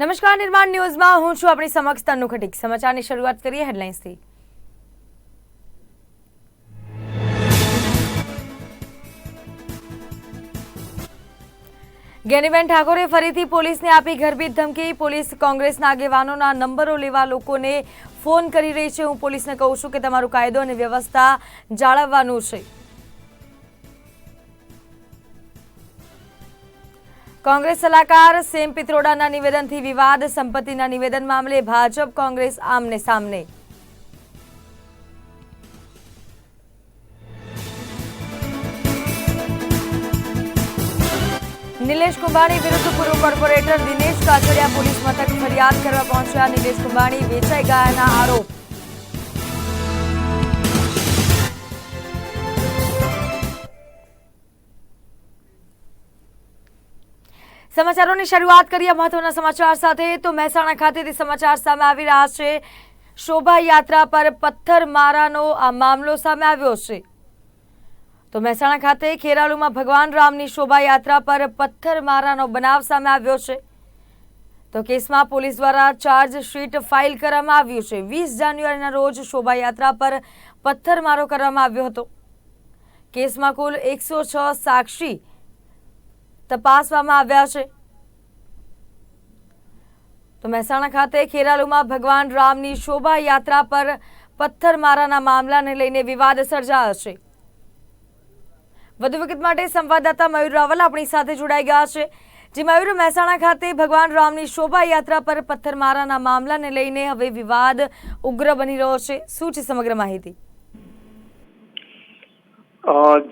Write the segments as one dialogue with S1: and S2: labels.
S1: નમસ્કાર, નિર્માણ ન્યૂઝમાં હું છું આપણી સમક્ષ તનુ ખટીક. સમાચારની શરૂઆત કરીએ હેડલાઇન્સથી. જ્ઞાનીબેન ઠાકોરે ફરીથી પોલીસને આપી ગર્ભિત ધમકી. પોલીસ કોંગ્રેસના આગેવાનોના નંબરો લેવા લોકોને ફોન કરી રહી છે. હું પોલીસને કહું છું કે તમારું કાયદો અને વ્યવસ્થા જાળવવાનું છે. કોંગ્રેસ સલાહકાર સેમ પિત્રોડાના નિવેદનથી વિવાદ, સંપત્તિના નિવેદન મામલે ભાજપ કોંગ્રેસ આમને સામને. નિલેશ કુંભાણી વિરુદ્ધ પૂર્વ કોર્પોરેટર દિનેશ કાછડિયા પોલીસ મથક ફરિયાદ કરવા પહોંચ્યા. નિલેશ કુંભાણી વેચાઈ ગયાના આરોપ. સમાચારોની શરૂઆત કરીએ મહત્વના સમાચાર સાથે. તો મહેસાણા ખાતેથી સમાચાર સામે આવી રહ્યા છે. શોભાયાત્રા પર પથ્થરમારાનો આ મામલો સામે આવ્યો છે. તો મહેસાણા ખાતે ખેરાલુમાં ભગવાન રામની શોભાયાત્રા પર પથ્થરમારાનો બનાવ સામે આવ્યો છે. તો કેસમાં પોલીસ દ્વારા ચાર્જશીટ ફાઇલ કરવામાં આવ્યું છે. વીસ જાન્યુઆરીના રોજ શોભાયાત્રા પર પથ્થરમારો કરવામાં આવ્યો હતો. કેસમાં કુલ એકસો સાક્ષી તપાસવામાં આવ્યા છે. તો મહેસાણા ખાતે ખેરાલુમાં ભગવાન રામની શોભાયાત્રા પર પથ્થરમારાના મામલાને લઈને વિવાદ સર્જાયો છે. વધુ વિગત માટે સંવાદદાતા મયુર રાવલ આપણી સાથે જોડાઈ ગયા છે. જે મયુર, મહેસાણા ખાતે ભગવાન રામની શોભાયાત્રા પર પથ્થરમારાના મામલાને લઈને હવે વિવાદ ઉગ્ર બની રહ્યો છે. શું છે સમગ્ર માહિતી?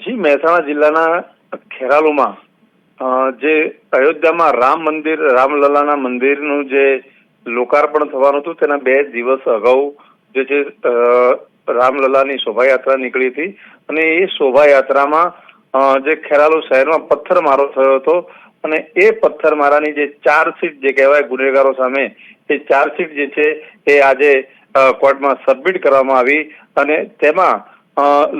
S2: જી, મહેસાણા જિલ્લાના ખેરાલુમાં જે અયોધ્યામાં રામ મંદિર, રામલલાના મંદિરનું જે લોકાર્પણ થવાનું હતું, તેના બે દિવસ અગાઉ જે છે રામલલાની શોભાયાત્રા નીકળી હતી. અને એ શોભાયાત્રામાં જે ખેરાલુ શહેરમાં પથ્થરમારો થયો હતો અને એ પથ્થરમારાની જે ચાર્જશીટ જે કહેવાય ગુનેગારો સામે, એ ચાર્જશીટ જે છે, એ આજે કોર્ટમાં સબમિટ કરવામાં આવી. અને તેમાં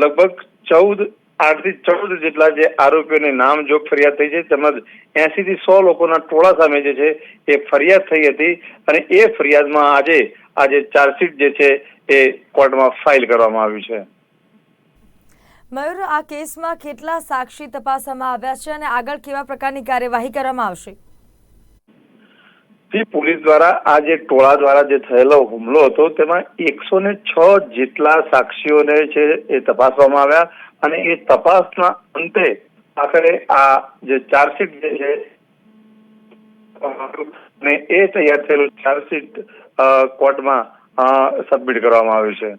S2: લગભગ ચૌદ આઠથી ચૌદ જેટલા જે આરોપીઓને નામજોગ ફરિયાદ થઈ છે તેમજ એસી થી સો લોકોના ટોળા સામે જે છે એ ફરિયાદ થઈ હતી અને એ ફરિયાદમાં આજે આજે ચાર્જશીટ જે છે એ કોર્ટમાં ફાઇલ કરવામાં આવ્યું છે.
S1: મયુર આ કેસમાં કેટલા સાક્ષી તપાસવામાં આવ્યા છે અને આગળ કેવા પ્રકારની કાર્યવાહી કરવામાં આવશે?
S2: જે પોલીસ દ્વારા આ જે ટોળા દ્વારા જે થયેલો હુમલો હતો તેમાં એકસો ને છ જેટલા સાક્ષીઓને છે એ તપાસવામાં આવ્યા. અને એ તપાસના અંતે આખરે આ જે ચાર્જશીટ જે છે, અને એ તૈયાર થયેલું ચાર્જશીટ કોર્ટમાં સબમિટ કરવામાં આવ્યું છે.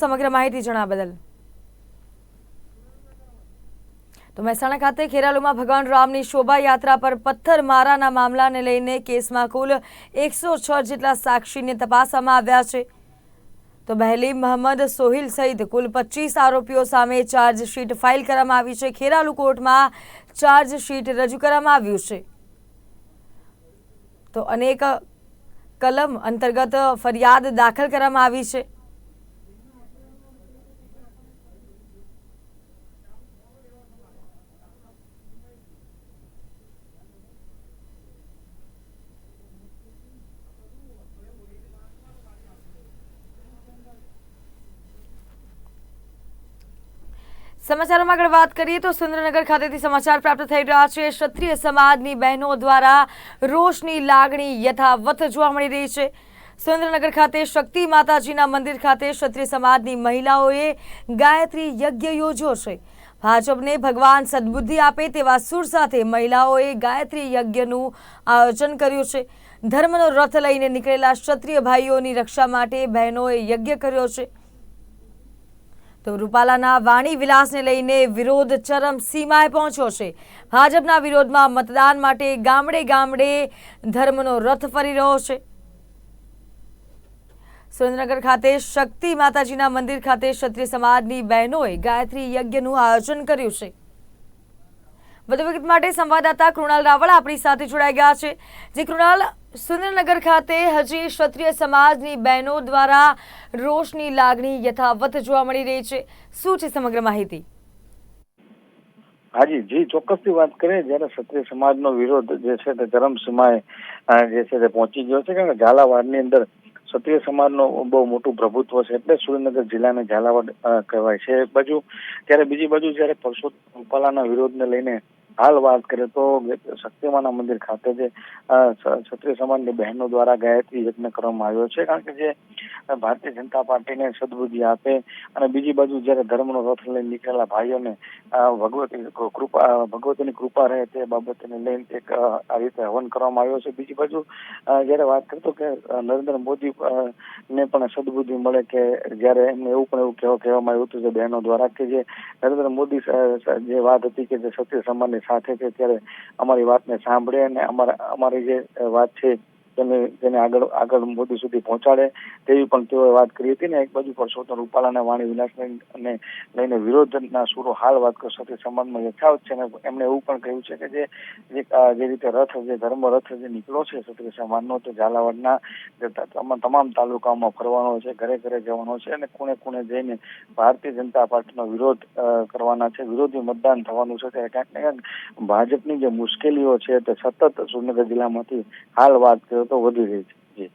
S1: સમગ્ર માહિતી જણાવવા બદલ. તો મહેસાણા ખાતે ખેરાલુમાં ભગવાન રામની શોભાયાત્રા પર પથ્થર મારાના મામલાને લઈને કેસમાં કુલ એકસો છ જેટલા સાક્ષીને તપાસવામાં આવ્યા છે. તો બહેલી મહંમદ સોહિલ સહિત કુલ પચીસ આરોપીઓ સામે ચાર્જશીટ ફાઇલ કરવામાં આવી છે. ખેરાલુ કોર્ટમાં ચાર્જશીટ રજૂ કરવામાં આવ્યું છે. તો અનેક કલમ અંતર્ગત ફરિયાદ દાખલ કરવામાં આવી છે. સમાચારોમાં આગળ વાત કરીએ તો સુરેન્દ્રનગર ખાતેથી સમાચાર પ્રાપ્ત થઈ રહ્યા છે. ક્ષત્રિય સમાજની બહેનો દ્વારા રોષની લાગણી યથાવત જોવા મળી રહી છે. સુરેન્દ્રનગર ખાતે શક્તિ માતાજીના મંદિર ખાતે ક્ષત્રિય સમાજની મહિલાઓએ ગાયત્રી યજ્ઞ યોજ્યો છે. ભાજપને ભગવાન સદબુદ્ધિ આપે તેવા સુર સાથે મહિલાઓએ ગાયત્રી યજ્ઞનું આયોજન કર્યું છે. ધર્મનો રથ લઈને નીકળેલા ક્ષત્રિય ભાઈઓની રક્ષા માટે બહેનોએ યજ્ઞ કર્યો છે. તો રૂપાલાના વાણી વિલાસને લઈને વિરોધ ચરમ સીમાએ પહોંચ્યો છે. ભાજપના વિરોધમાં મતદાન માટે ગામડે ગામડે ધર્મનો રથ ફરી રહ્યો છે. સુરેન્દ્રનગર ખાતે શક્તિ માતાજીના મંદિર ખાતે ક્ષત્રિય સમાજની બહેનોએ ગાયત્રી યજ્ઞનું આયોજન કર્યું છે. વધુ વિગત માટે સંવાદદાતા કૃણાલ રાવળ આપણી સાથે જોડાઈ ગયા છે. જે કૃણાલ સુરેન્દ્રનગર ખાતે હજી ક્ષત્રિય સમાજની બહેનો દ્વારા રોષની લાગણી યથાવત જોવા મળી રહી છે. શું છે સમગ્ર માહિતી?
S3: હાજી જી ચોક્કસથી વાત કરીએ જ્યારે ક્ષત્રિય સમાજનો વિરોધ જે છે તે ચરમસીમાએ અ, જે છે તે પહોંચી ગયો છે. કારણ કે ઝાલાવાડની અંદર ક્ષત્રિય સમાજનું બહુ મોટું પ્રભુત્વ છે એટલે સુરેન્દ્રનગર જિલ્લાને ઝાલાવાડ કહેવાય છે. બાજુ, ત્યારે બીજી બાજુ જ્યારે પરસોત્તમ રૂપાલાના વિરોધને લઈને હાલ વાત કરીએ તો શક્તિમાના મંદિર ખાતે જે ક્ષત્રિય સમાજની બહેનો દ્વારા ગાયત્રી યજ્ઞ કરવામાં આવ્યો છે. કારણ કે જે ભારતીય જનતા પાર્ટીને સદબુદ્ધિ આપે અને બીજી બાજુ જ્યારે ધર્મનો રથ લઈને નીકળેલા ભાઈઓને ભગવતી કૃપા ભગવતીની કૃપા રહે તે બાબતને લઈને એક આ રીતે હવન કરવામાં આવ્યો છે. બીજી બાજુ જ્યારે વાત કરતો કે નરેન્દ્ર મોદી ને પણ સદબુદ્ધિ મળે કે જ્યારે એમને એવું પણ એવું કહેવા, કહેવામાં આવ્યું હતું કે બહેનો દ્વારા કે જે નરેન્દ્ર મોદી જે વાત હતી કે જે સત્ય સમાજની સાથે છે ત્યારે અમારી વાતને સાંભળે અને અમારા અમારી જે વાત છે તેને તેને આગળ આગળ મોદી સુધી પહોંચાડે તેવી પણ તેઓએ વાત કરી હતી ને એક બાજુ પરસોત્તમ રૂપાલાના વાણી વિલાસને લઈને વિરોધના સુરો હાલ વાત કરો સંબંધમાં યથાવત છે અને એમણે એવું પણ કહ્યું છે કે જે જે રીતે રથ જે ધર્મ રથ જે નીકળ્યો છે ક્ષત્રિય સમાજનો તે ઝાલાવાડના તમામ તાલુકાઓમાં ફરવાનો છે, ઘરે ઘરે જવાનો છે અને ખૂણે ખૂણે જઈને ભારતીય જનતા પાર્ટીનો વિરોધ કરવાના છે. વિરોધી મતદાન થવાનું છે. ત્યારે ક્યાંક ને ક્યાંક ભાજપની જે મુશ્કેલીઓ છે તે સતત સુરનગર જિલ્લામાંથી હાલ વાત તો વધી રહી છે. જી.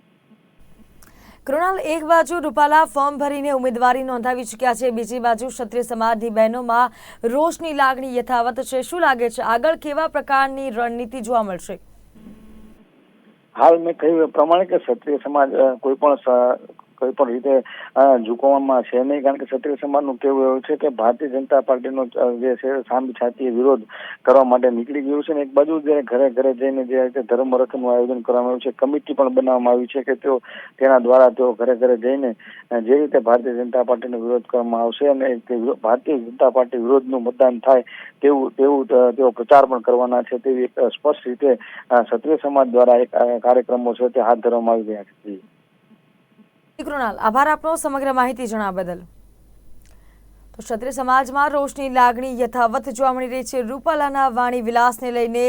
S1: કૃણાલ એક બાજુ રૂપાલા ફોર્મ ભરીને ઉમેદવારી નોંધાવી ચૂક્યા છે બીજી બાજુ ક્ષત્રિય સમાજની બહેનોમાં રોષની લાગણી યથાવત છે. શું લાગે છે આગળ કેવા પ્રકારની રણનીતિ જોવા મળશે?
S3: હાલ મેં કહ્યું પ્રમાણે કે ક્ષત્રિય સમાજ કોઈ પણ કોઈ પણ રીતે ઝુકવામાં છે નહીં કારણ કે ક્ષત્રિય સમાજનું કહેવું એવું છે કે ભારતીય જનતા પાર્ટીનો જે છે સામી છાતીએ વિરોધ કરવા માટે નીકળી ગયું છે ને એક બાજુ જે ઘરે ઘરે જઈને જે રીતે ધર્મ રથનું આયોજન કરવામાં આવ્યું છે, કમિટી પણ બનાવવામાં આવી છે કે તેઓ, તેના દ્વારા તેઓ ઘરે ઘરે જઈને જે રીતે ભારતીય જનતા પાર્ટીનો વિરોધ કરવામાં આવશે અને ભારતીય જનતા પાર્ટી વિરોધનું મતદાન થાય તેવું તેવું તેઓ પ્રચાર પણ કરવાના છે તેવી એક સ્પષ્ટ રીતે ક્ષત્રિય સમાજ દ્વારા એક કાર્યક્રમો છે તે હાથ ધરવામાં આવી રહ્યા છે.
S1: કૃણાલ આભાર આપનો સમગ્ર માહિતી જણાવવા બદલ. તો ક્ષત્રિય સમાજમાં રોષની લાગણી યથાવત જોવા મળી રહી છે. રૂપાલાના વાણી વિલાસને લઈને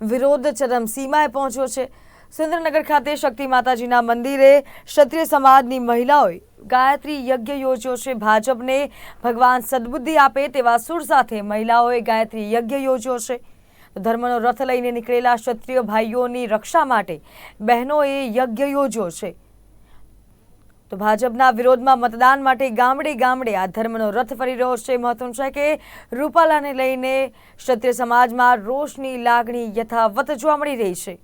S1: વિરોધ ચરમસીમાએ પહોંચ્યો છે. સુરેન્દ્રનગર ખાતે શક્તિ માતાજીના મંદિરે ક્ષત્રિય સમાજની મહિલાઓએ ગાયત્રી યજ્ઞ યોજ્યો છે. ભાજપને ભગવાન સદબુદ્ધિ આપે તેવા સુર સાથે મહિલાઓએ ગાયત્રી યજ્ઞ યોજ્યો છે. ધર્મનો રથ લઈને નીકળેલા ક્ષત્રિય ભાઈઓની રક્ષા માટે બહેનોએ યજ્ઞ યોજ્યો છે. તો ભાજપના વિરોધમાં મતદાન માટે ગામડે ગામડે આ ધર્મનો રથ ફરી રહ્યો છે. મહત્વનું છે કે રૂપાલાને લઈને ક્ષત્રિય સમાજમાં રોષની લાગણી યથાવત જોવા મળી રહી છે.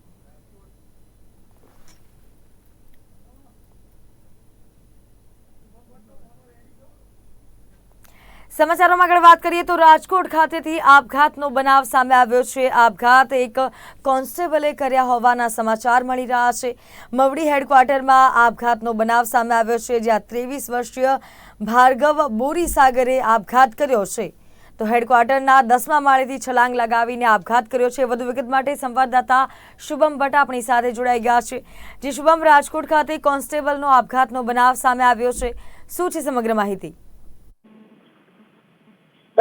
S1: સમાચારોમાં આગળ વાત કરીએ તો રાજકોટ ખાતેથી આપઘાતનો બનાવ સામે આવ્યો છે. આપઘાત એક કોન્સ્ટેબલે કર્યા હોવાના સમાચાર મળી રહ્યા છે. મવડી હેડક્વાર્ટરમાં આપઘાતનો બનાવ સામે આવ્યો છે, જ્યાં ત્રેવીસ વર્ષીય ભાર્ગવ બોરીસાગરે આપઘાત કર્યો છે. તો હેડક્વાર્ટરના દસમા માળેથી છલાંગ લગાવીને આપઘાત કર્યો છે. વધુ વિગત માટે સંવાદદાતા શુભમ ભટ્ટ આપણી સાથે જોડાઈ ગયા છે. જે શુભમ, રાજકોટ ખાતે કોન્સ્ટેબલનો આપઘાતનો બનાવ સામે આવ્યો છે. શું છે સમગ્ર માહિતી?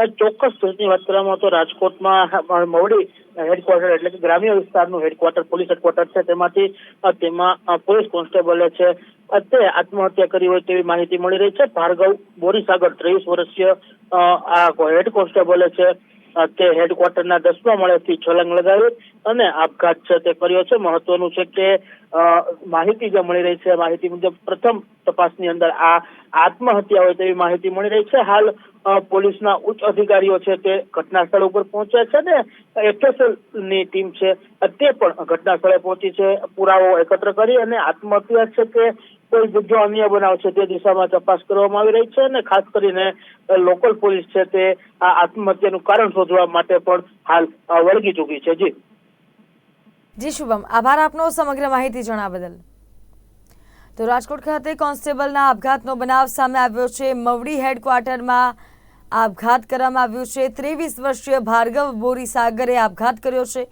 S4: ચોક્કસ સૂચની વાત તો રાજકોટમાં મવડી હેડક્વાર્ટર એટલે કે ગ્રામ્ય વિસ્તારનું હેડક્વાર્ટર પોલીસ હેડક્વાર્ટર છે. તેમાંથી તેમાં પોલીસ કોન્સ્ટેબલે છે. તે આત્મહત્યા કરી હોય તેવી માહિતી મળી રહી છે. ભાર્ગવ બોરીસાગર, ત્રેવીસ વર્ષીય આ હેડ કોન્સ્ટેબલે છે. તે હેડક્વાર્ટરના દસમા માળેથી છલંગ લગાવી અને આપઘાત છે તે કર્યો છે. મહત્વનું છે કે માહિતી જે મળી રહી છે માહિતી મુજબ પ્રથમ તપાસની અંદર આ આત્મહત્યા હોય તેવી માહિતી મળી રહી છે. હાલ પોલીસના ઉચ્ચ અધિકારીઓ છે તે ઘટના સ્થળ ઉપર પહોંચ્યા છે ને એફએસએલની ટીમ છે તે પણ ઘટના સ્થળે પહોંચી છે. પુરાવો એકત્ર કરી અને આત્મહત્યા છે કે કોઈ બીજો અન્ય બનાવ છે, તે દિશામાં તપાસ કરવામાં આવી રહી છે અને ખાસ કરીને લોકલ પોલીસ છે તે આ આત્મહત્યાનું કારણ શોધવા માટે પણ હાલ વળગી ચૂકી છે. જી.
S1: જી, શુભમ. આભાર આપનો સમગ્ર માહિતી જણાવવા બદલ. તો રાજકોટ ખાતે કોન્સ્ટેબલના આપઘાતનો બનાવ સામે આવ્યો છે. મવડી હેડક્વાર્ટરમાં આપઘાત કરવામાં આવ્યો છે. ત્રેવીસ વર્ષીય ભાર્ગવ બોરીસાગરે આપઘાત કર્યો છે.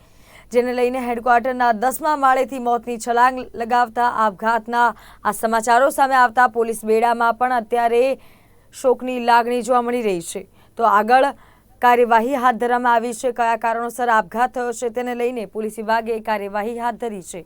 S1: જેને લઈને હેડક્વાર્ટરના દસમા માળેથી મોતની છલાંગ લગાવતા આપઘાતના આ સમાચારો સામે આવતા પોલીસ બેડામાં પણ અત્યારે શોકની લાગણી જોવા મળી રહી છે. તો આગળ કાર્યવાહી હાથ ધરવામાં આવી છે. કયા કારણોસર આપઘાત થયો છે તેને લઈને પોલીસ વિભાગે કાર્યવાહી હાથ ધરી છે.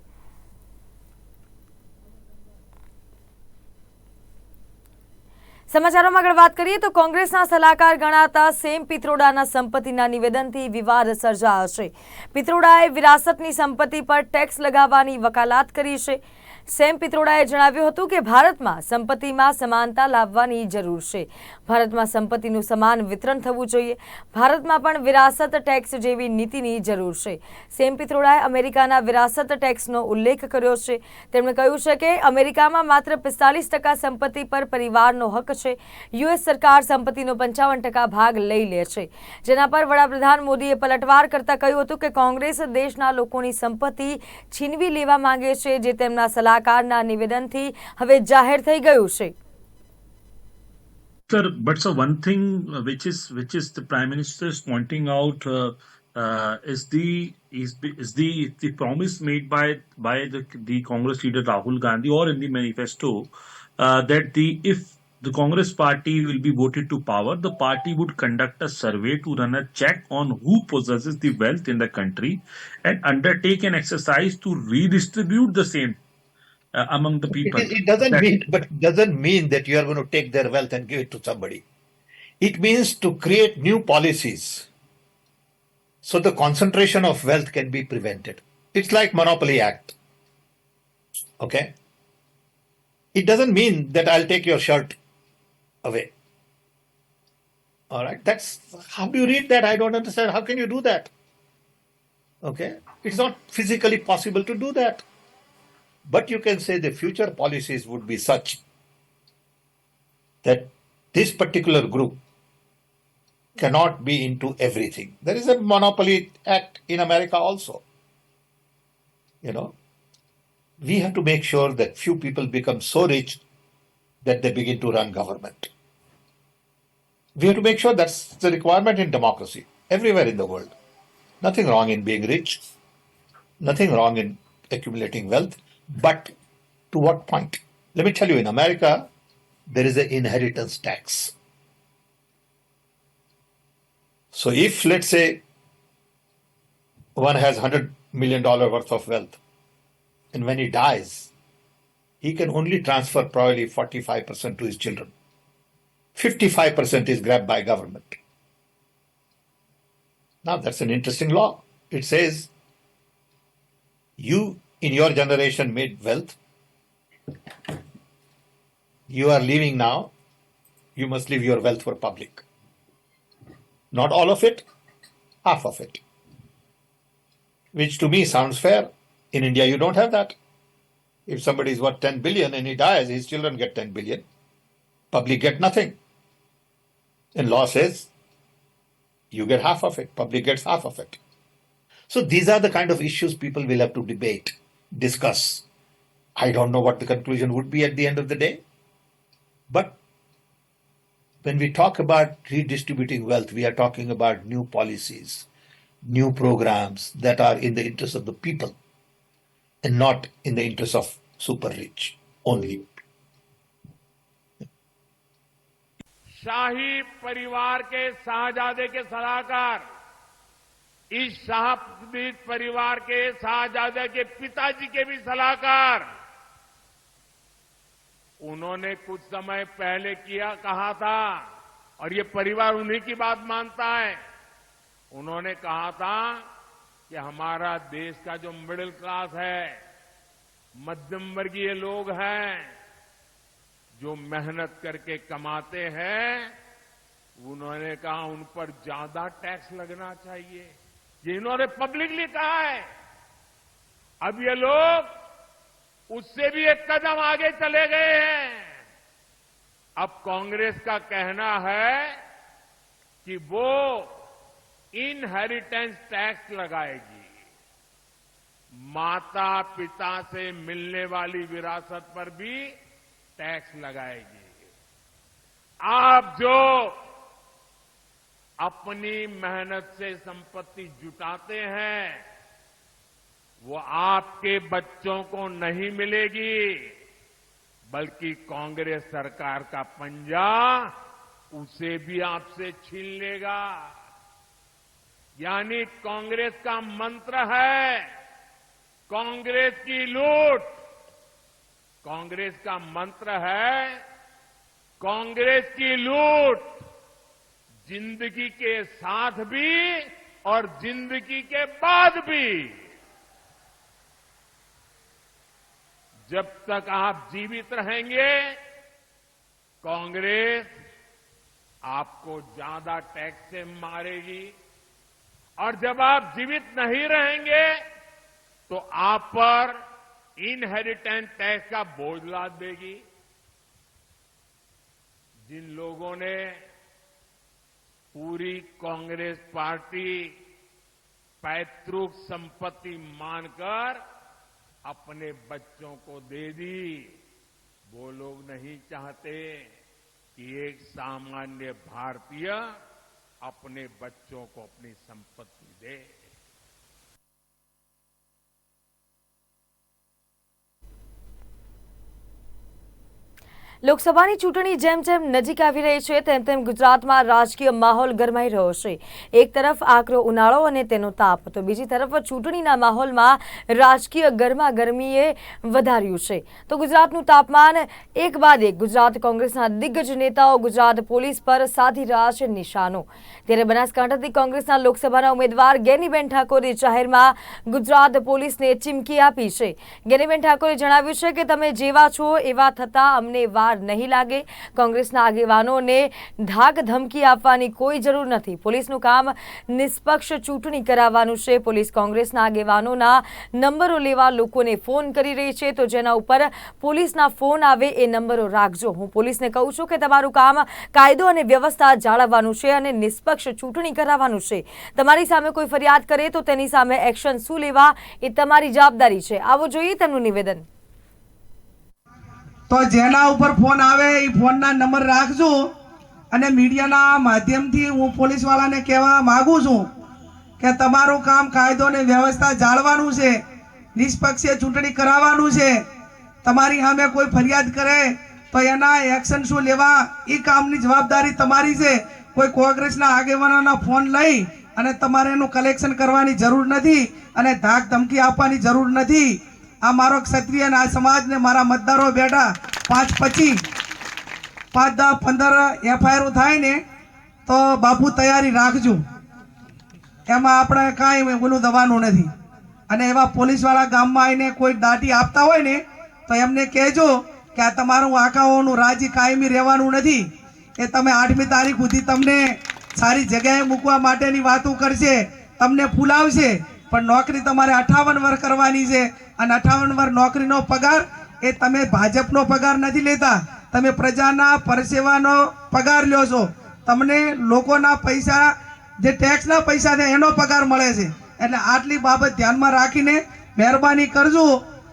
S1: સમાચારોમાં આગળ વાત કરીએ તો કોંગ્રેસના સલાહકાર ગણાતા સેમ પિત્રોડાના સંપત્તિના નિવેદનથી વિવાદ સર્જાયો છે. પિત્રોડાએ વિરાસતની સંપત્તિ પર ટેક્સ લગાવવાની વકાલાત કરી છે. સેમ પિત્રોડાએ જણાવ્યું હતું કે ભારતમાં સંપત્તિમાં સમાનતા લાવવાની જરૂર છે. ભારતમાં સંપત્તિનું સમાન વિતરણ થવું જોઈએ. ભારતમાં પણ વિરાસત ટેક્સ જેવી નીતિની જરૂર છે. સેમ પિત્રોડાએ અમેરિકાના વિરાસત ટેક્સનો ઉલ્લેખ કર્યો છે. તેમણે કહ્યું છે કે અમેરિકામાં માત્ર પિસ્તાલીસ ટકા સંપત્તિ પર પરિવારનો હક છે. યુએસ સરકાર સંપત્તિનો પંચાવન ટકા ભાગ લઈ લે છે. જેના પર વડાપ્રધાન મોદીએ પલટવાર કરતા કહ્યું હતું કે કોંગ્રેસ દેશના લોકોની સંપત્તિ છીનવી લેવા માંગે છે, જે તેમના સલાહકારના નિવેદનથી હવે જાહેર થઈ ગયું છે
S5: Sir, but so one thing uh, which is which is the prime minister is pointing out uh, uh, is the is, is the the promise made by by the the Congress leader Rahul Gandhi or in the manifesto uh, that the if the Congress party will be voted to power, the party would conduct a survey to run a check on who possesses the wealth in the country and undertake an exercise to redistribute the same uh, among the people.
S6: It, it doesn't
S5: That-
S6: mean, but it doesn't mean that you are going to take their wealth and give it to somebody. It means to create new policies so the concentration of wealth can be prevented. It's like Monopoly Act. Okay? It doesn't mean that I'll take your shirt away. All right? That's how do you read that? I don't understand. How can you do that? Okay? It's not physically possible to do that. But you can say the future policies would be such that this particular group cannot be into everything. There is a monopoly act in America also. You know, we have to make sure that few people become so rich that they begin to run government. We have to make sure that's the requirement in democracy everywhere in the world. Nothing wrong in being rich, nothing wrong in accumulating wealth, but to what point? Let me tell you, in America, there is an inheritance tax. So if, let's say, one has $100 million worth of wealth, and when he dies, he can only transfer probably 45% to his children. 55% is grabbed by government. Now, that's an interesting law. It says you in your generation made wealth. You are leaving now. You must leave your wealth for public. Not all of it, half of it. Which to me sounds fair. In India, you don't have that. If somebody is worth 10 billion and he dies, his children get 10 billion. Public get nothing. And law says you get half of it, public gets half of it. So these are the kind of issues people will have to debate, discuss. I don't know what the conclusion would be at the end of the day. But when we talk about redistributing wealth, we are talking about new policies, new programs that are in the interest of the people and not in the interest of super rich only.
S7: शाही परिवार के शाहजादे के सलाहकार इस शाहबीद परिवार के शाहजादे के पिताजी के भी सलाहकार। उन्होंने कुछ समय पहले किया, कहा था, और ये परिवार उन्हीं की बात मानता है। उन्होंने कहा था कि हमारा देश का जो मिडिल क्लास है, मध्यम वर्गीय लोग हैं, जो मेहनत करके कमाते हैं, उन्होंने कहा उन पर ज़्यादा टैक्स लगना चाहिए। ये इन्होंने पब्लिकली कहा है, अब ये लोग उससे भी एक कदम आगे चले गए हैं। अब कांग्रेस का कहना है कि वो इनहेरिटेंस टैक्स लगाएगी। माता पिता से मिलने वाली विरासत पर भी टैक्स लगाएगी। आप जो अपनी मेहनत से संपत्ति जुटाते हैं, वो आपके बच्चों को नहीं मिलेगी, बल्कि कांग्रेस सरकार का पंजा उसे भी आपसे छीन लेगा। यानी कांग्रेस का मंत्र है, कांग्रेस की लूट। कांग्रेस का मंत्र है, कांग्रेस की लूट। ज़िंदगी के साथ भी और ज़िंदगी के बाद भी। जब तक आप जीवित रहेंगे, कांग्रेस आपको ज़्यादा टैक्स से मारेगी। और जब आप जीवित नहीं रहेंगे तो आप पर इनहेरिटेंस टैक्स का बोझ लाद देगी। जिन लोगों ने पूरी कांग्रेस पार्टी पैतृक संपत्ति मानकर अपने बच्चों को दे दी। वो लोग नहीं चाहते कि एक सामान्य भारतीय अपने बच्चों को अपनी संपत्ति दे।
S1: લોકસભાની ચૂંટણી જેમ જેમ નજીક આવી રહી છે, તેમ તેમ ગુજરાતમાં રાજકીય માહોલ ગરમાઈ રહ્યો છે. એક તરફ આકરો ઉનાળો અને તેનો તાપ. તો બીજી તરફ ચૂંટણીના માહોલમાં રાજકીય ગરમા ગરમીએ વધાર્યું છે. તો ગુજરાતનું તાપમાન એક બાદ એક. ગુજરાત કોંગ્રેસના દિગ્ગજ નેતાઓ ગુજરાત પોલીસ પર સાધી રહ્યા છે નિશાનો. ત્યારે બનાસકાંઠાથી કોંગ્રેસના લોકસભાના ઉમેદવાર ગેનીબેન ઠાકોરે જાહેરમાં ગુજરાત પોલીસને ચીમકી આપી છે. ગેનીબેન ઠાકોરે જણાવ્યું છે કે, તમે જેવા છો એવા થતાં અમને વાર નહીં લાગે. કોંગ્રેસના આગેવાનોને ધાક ધમકી આપવાની કોઈ જરૂર નથી. પોલીસનું કામ નિષ્પક્ષ ચૂંટણી કરાવવાનું છે. પોલીસ કોંગ્રેસના આગેવાનોના નંબરો લેવા લોકોને ફોન કરી રહી છે. તો જેના ઉપર પોલીસના ફોન આવે એ નંબરો રાખજો. હું પોલીસને કહું છું કે તમારું કામ કાયદો અને વ્યવસ્થા જાળવવાનું છે અને નિષ્પક્ષ ચૂંટણી કરાવવાનું છે. તમારી સામે કોઈ ફરિયાદ કરે તો તેની સામે એક્શન શું લેવા એ તમારી જવાબદારી છે. આવો જોઈએ તેમનું નિવેદન.
S8: તો જેના ઉપર ફોન આવે એ ફોનના નંબર રાખજો અને મીડિયાના માધ્યમથી હું પોલીસવાળાને કહેવા માગું છું કે તમારું કામ કાયદો અને વ્યવસ્થા જાળવાનું છે, નિષ્પક્ષે ચૂંટણી કરાવવાનું છે, તમારી સામે કોઈ ફરિયાદ કરે તો એના એક્શન શું લેવા એ કામની જવાબદારી તમારી છે. કોઈ કોંગ્રેસના આગેવાનોના ફોન લઈ અને તમારે એનું કલેક્શન કરવાની જરૂર નથી અને ધાક ધમકી આપવાની જરૂર નથી. આ મારો ક્ષત્રિય અને આ સમાજને મારા મતદારો બેઠા પાંચ પચીસ પાંચ દસ, પંદર એફઆઈઆર થાય ને, તો બાપુ તૈયારી રાખજો. એમાં આપણે કાંઈ ઓલું દવાનું નથી. અને એવા પોલીસવાળા ગામમાં આવીને કોઈ દાટી આપતા હોય ને, તો એમને કહેજો કે આ તમારું આંકાઓનું રાજી કાયમી રહેવાનું નથી. એ તમે આઠમી તારીખ સુધી તમને સારી જગ્યાએ મૂકવા માટેની વાતો કરશે, તમને ફૂલાવશે. પણ નોકરી તમારે અઠાવન વર્ષ કરવાની છે. અને અઠાવન વાર નોકરીનો પગાર એ તમે ભાજપનો પગાર નથી લેતા. તમે પ્રજાના પરસેવાનો પગાર લ્યો છો. તમને લોકોના પૈસા, જે ટેક્સના પૈસા છે એનો પગાર મળે છે. એટલે આટલી બાબત ધ્યાનમાં રાખીને મહેરબાની કરજો.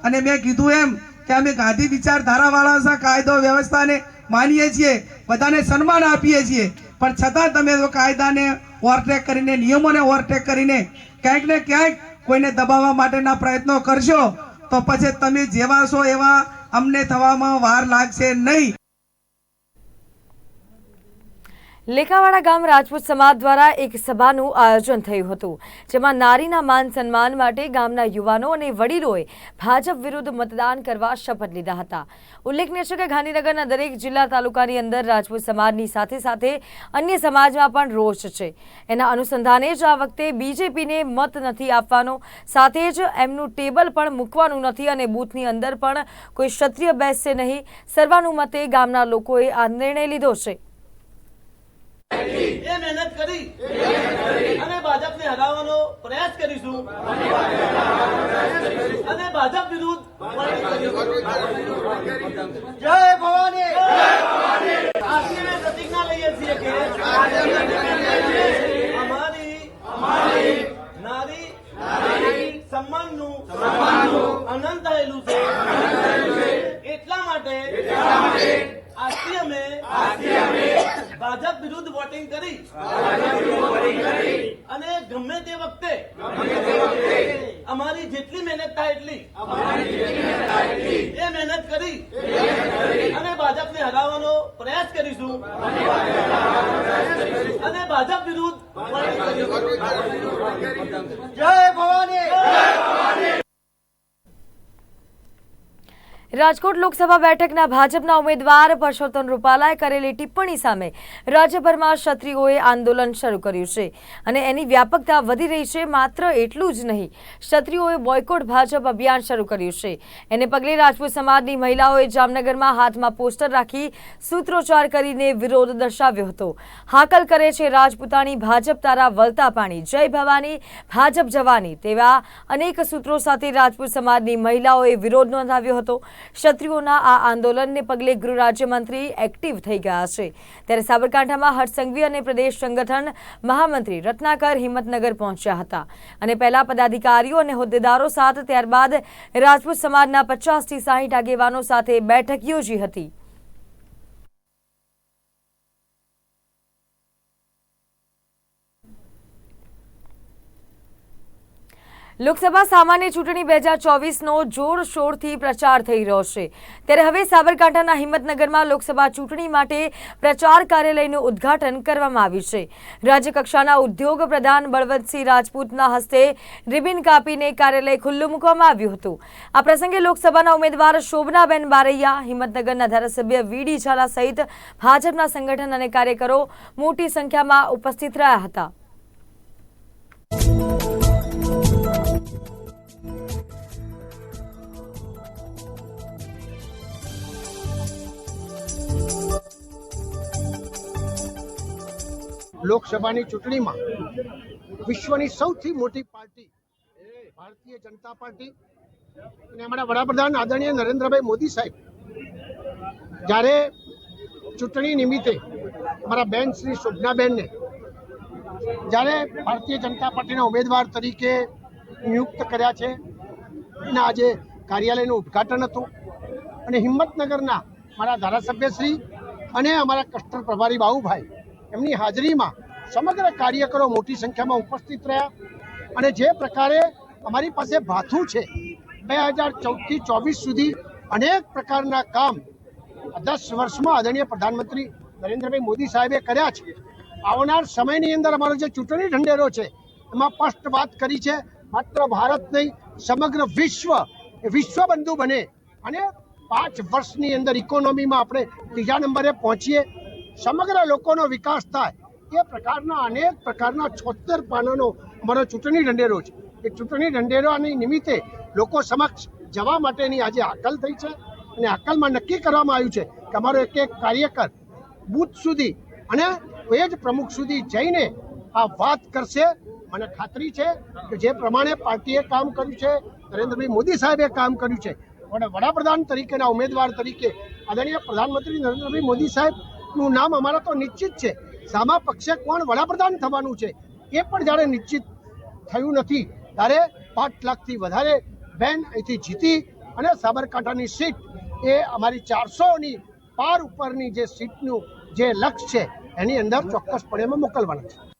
S8: અને મેં કીધું એમ કે અમે ગાંધી વિચારધારાવાળા કાયદો વ્યવસ્થાને માનીએ છીએ, બધાને સન્માન આપીએ છીએ. પણ છતાં તમે કાયદાને ઓવરટેક કરીને, નિયમોને ઓવરટેક કરીને ક્યાંક ને ક્યાંક કોઈને દબાવવા માટેના પ્રયત્નો કરશો, તો પછી તમે જેવા છો એવા અમને થવામાં વાર લાગશે નહીં.
S1: લેખાવાડા ગામ રાજપૂત સમાજ દ્વારા એક સભાનું આયોજન થયું હતું, જેમાં નારીના માન સન્માન માટે ગામના યુવાનો અને વડીલોએ ભાજપ વિરુદ્ધ મતદાન કરવા શપથ લીધા હતા. ઉલ્લેખનીય છે કે ગાંધીનગરના દરેક જિલ્લા તાલુકાની અંદર રાજપૂત સમાજની સાથે સાથે અન્ય સમાજમાં પણ રોષ છે. એના અનુસંધાને જ આ વખતે બીજેપીને મત નથી આપવાનો, સાથે જ એમનું ટેબલ પણ મૂકવાનું નથી અને બૂથની અંદર પણ કોઈ ક્ષત્રિય બેસશે નહીં. સર્વાનુમતે ગામના લોકોએ આ નિર્ણય લીધો છે.
S9: એ મહેનત કરી. અને ભાજપને હરાવવાનો પ્રયાસ કરીશું. અને ભાજપ વિરુદ્ધ જય ભવાની. આજની પ્રતિજ્ઞા લઈએ છીએ કે અમારી નારી સન્માનનું અનંત થયેલું છે એટલા માટે આજથી અમે ભાજપ વોટિંગ કરી. અને ગમે તે વખતે અમારી જેટલી મહેનત થાય એટલી. એ મહેનત કરી. અને ભાજપને હરાવવાનો પ્રયાસ કરીશું. અને ભાજપ વિરુદ્ધ જય ભવાની.
S1: રાજકોટ લોકસભા બેઠકના ભાજપના ઉમેદવાર પરસોત્તમ રૂપાલાએ કરેલી ટિપ્પણી સામે રાજ્યભરમાં ક્ષત્રિયોએ આંદોલન શરૂ કર્યું છે અને એની વ્યાપકતા વધી રહી છે માત્ર એટલું જ નહીં, ક્ષત્રિયોએ બોયકોટ ભાજપ અભિયાન શરૂ કર્યું છે. એને પગલે રાજપૂત સમાજની મહિલાઓએ જામનગરમાં હાથમાં પોસ્ટર રાખી સૂત્રોચ્ચાર કરીને વિરોધ દર્શાવ્યો હતો. હાકલ કરે છે રાજપૂતાણી ભાજપ તારા વલતા પાણી, જય ભવાની, ભાજપ જવાની તેવા અનેક સૂત્રો સાથે રાજપૂત સમાજની મહિલાઓએ વિરોધ નોંધાવ્યો હતો. ક્ષત્રિયોના આ આંદોલનને પગલે ગૃહ રાજ્યમંત્રી એક્ટિવ થઈ ગયા છે. ત્યારે સાબરકાંઠામાં હર્ષ અને પ્રદેશ સંગઠન મહામંત્રી રત્નાકર હિંમતનગર પહોંચ્યા હતા. અને પહેલા પદાધિકારીઓ અને હોદ્દેદારો સાથે ત્યારબાદ રાજપૂત સમાજના પચાસથી સાહીઠ આગેવાનો સાથે બેઠક યોજી હતી. લોકસભા સામાન્ય ચૂંટણી બે હજાર ચોવીસનો જોરશોરથી પ્રચાર થઈ રહ્યો છે. ત્યારે હવે સાબરકાંઠાના હિંમતનગરમાં લોકસભા ચૂંટણી માટે પ્રચાર કાર્યાલયનું ઉદ્ઘાટન કરવામાં આવ્યું છે. રાજ્યકક્ષાના ઉદ્યોગ પ્રધાન બળવંતસિંહ રાજપૂતના હસ્તે રિબિન કાપીને કાર્યાલય ખુલ્લું મૂકવામાં આવ્યું હતું. આ પ્રસંગે લોકસભાના ઉમેદવાર શોભનાબેન બારૈયા, હિંમતનગરના ધારાસભ્ય વીડી ઝાલા સહિત ભાજપના સંગઠન અને કાર્યકરો મોટી સંખ્યામાં ઉપસ્થિત રહ્યા હતા.
S10: લોકસભાની ચૂંટણીમાં વિશ્વની સૌથી મોટી પાર્ટી, ભારતીય જનતા પાર્ટી, અને અમારા વડાપ્રધાન આદરણીય નરેન્દ્રભાઈ મોદી સાહેબ, જ્યારે ચૂંટણી નિમિત્તે અમારા બેન શ્રી શોભનાબેનને, જ્યારે ભારતીય જનતા પાર્ટીના ઉમેદવાર તરીકે નિયુક્ત કર્યા છે, એના આજે કાર્યાલયનું ઉદ્ઘાટન હતું, અને હિંમતનગરના મારા ધારાસભ્યશ્રી અને અમારા કસ્ટર પ્રભારી બાબુભાઈ એમની હાજરીમાં સમગ્ર કાર્યકરો મોટી સંખ્યામાં ઉપસ્થિત રહ્યા અને જે પ્રકારે અમારી પાસે ભાથું છે, બે હજાર ચૌદથી ચોવીસ સુધી અનેક પ્રકારના કામ દસ વર્ષમાં આદરણીય પ્રધાનમંત્રી નરેન્દ્રભાઈ મોદી સાહેબે કર્યા છે. આવનાર સમયની અંદર અમારો જે ચૂંટણી ઢંઢેરો છે, એમાં સ્પષ્ટ વાત કરી છે, માત્ર ભારત નહીં, સમગ્ર વિશ્વ, એ વિશ્વબંધુ બને અને પાંચ વર્ષની અંદર ઇકોનોમીમાં આપણે ત્રીજા નંબરે પહોંચીએ સમગ્ર લોકોનો વિકાસ થાય, એ પ્રકારના અનેક પ્રકારના છોતેર પાનાનો મારો ચૂંટણી ઢંઢેરો છે. એ ચૂંટણી ઢંઢેરાની નિમિત્તે લોકો સમક્ષ જવા માટેની આજે આકલ થઈ છે અને આકલમાં નક્કી કરવામાં આવ્યું છે કે અમારો એક એક કાર્યકર બૂથ સુધી અને એ જ પ્રમુખ સુધી જઈને આ વાત કરશે. મને ખાતરી છે કે જે પ્રમાણે પાર્ટીએ કામ કર્યું છે, નરેન્દ્રભાઈ મોદી સાહેબે કામ કર્યું છે અને વડાપ્રધાન તરીકેના ઉમેદવાર તરીકે આદરણીય પ્રધાનમંત્રી નરેન્દ્રભાઈ મોદી સાહેબનું નામ અમારા તો નિશ્ચિત છે. સામા પક્ષે કોણ વડાપ્રધાન થવાનું છે એ પણ જ્યારે નિશ્ચિત થયું નથી. ત્યારે પાંચ લાખથી વધારે બેન અહીંથી જીતી અને સાબરકાંઠાની સીટ એ અમારી ચારસોની પાર ઉપરની જે સીટનું જે લક્ષ્ય છે, એની અંદર ચોક્કસપણે મોકલવાના છે.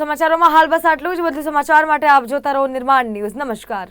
S1: સમાચારોમાં હાલ બસ આટલું જ. બધું સમાચાર માટે આપ જોતા રહો નિર્માણ ન્યૂઝ. નમસ્કાર.